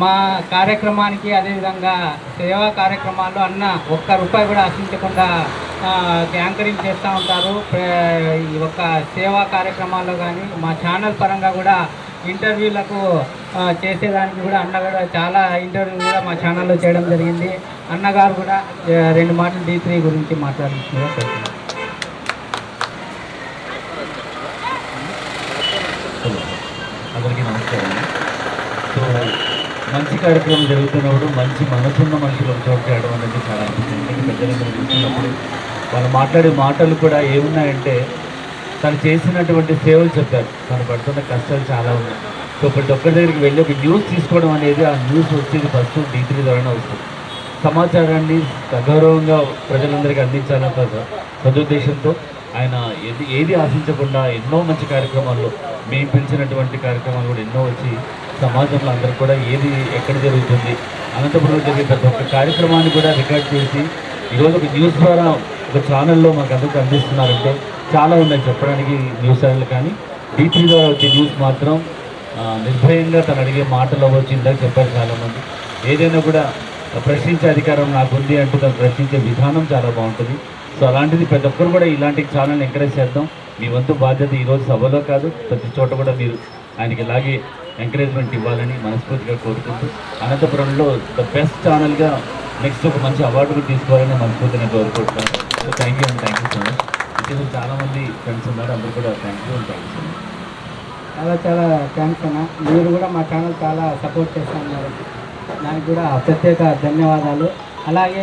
మా కార్యక్రమానికి అదేవిధంగా సేవా కార్యక్రమాల్లో అన్న ఒక్క రూపాయి కూడా ఆశించకుండా యాంకరింగ్ చేస్తూ ఉంటారు. ఈ ఒక్క సేవా కార్యక్రమాల్లో కానీ మా ఛానల్ పరంగా కూడా ఇంటర్వ్యూలకు చేసేదానికి కూడా అన్న కూడా చాలా ఇంటర్వ్యూ కూడా మా ఛానల్లో చేయడం జరిగింది. అన్నగారు కూడా రెండు మాటలు డీ త్రీ గురించి మాట్లాడుతున్నారు. Thank నమస్కారం. సో మంచి కార్యక్రమం జరుగుతున్నప్పుడు మంచి మనసున్న మనుషులు చోట చేయడం అనేది చాలా ఎందుకంటే పెద్దలందరూ వాళ్ళు మాట్లాడే మాటలు కూడా ఏమున్నాయంటే తను చేసినటువంటి సేవలు చెప్పారు. తను పడుతున్న కష్టాలు చాలా ఉన్నాయి. సో ప్రతి ఒక్కరి దగ్గరికి వెళ్ళి ఒక న్యూస్ తీసుకోవడం అనేది ఆ న్యూస్ వచ్చేది ఫస్ట్ డీటీవీ ద్వారానే వస్తుంది. సమాచారాన్ని సగౌరవంగా ప్రజలందరికీ అందించాలన్న సదుద్దేశంతో ఆయన ఏది ఏది ఆశించకుండా ఎన్నో మంచి కార్యక్రమాల్లో మేము పిలిచినటువంటి కార్యక్రమాలు కూడా ఎన్నో వచ్చి సమాజంలో అందరూ కూడా ఏది ఎక్కడ జరుగుతుంది అనంతపురంలో జరిగే ప్రతి ఒక్క కార్యక్రమాన్ని కూడా రికార్డ్ చేసి ఈరోజు ఒక న్యూస్ ద్వారా ఒక ఛానల్లో మాకు అందరికీ అందిస్తున్నారంటే చాలా ఉన్నాయి చెప్పడానికి న్యూస్ ఛానల్ కానీ. డీ త్రీ ద్వారా వచ్చే న్యూస్ మాత్రం నిర్భయంగా తను అడిగే మాటలు అవ్వచ్చు ఇందాక చెప్పారు చాలామంది. ఏదైనా కూడా ప్రశ్నించే అధికారం నాకుంది అంటూ తను ప్రశ్నించే విధానం చాలా బాగుంటుంది. సో అలాంటిది ప్రతి ఒక్కరు కూడా ఇలాంటి ఛానల్ ఎంకరేజ్ చేద్దాం. మీ వంతు బాధ్యత ఈరోజు సభలో కాదు. ప్రతి చోట కూడా మీరు ఆయనకి ఇలాగే ఎంకరేజ్మెంట్ ఇవ్వాలని మనస్ఫూర్తిగా కోరుకుంటూ అనంతపురంలో ద బెస్ట్ ఛానల్గా నెక్స్ట్ ఒక మంచి అవార్డు కూడా తీసుకోవాలని మనస్ఫూర్తిగా కోరుకుంటున్నాను so thank you and thank you so much ఇక్కడ చాలామంది ఫ్రెండ్స్ ఉన్నారు. అందరూ కూడా thank you and thank you so much చాలా చాలా థ్యాంక్స్ అన్న. మీరు కూడా మా ఛానల్ చాలా సపోర్ట్ చేస్తున్నారు. దానికి కూడా ప్రత్యేక ధన్యవాదాలు. అలాగే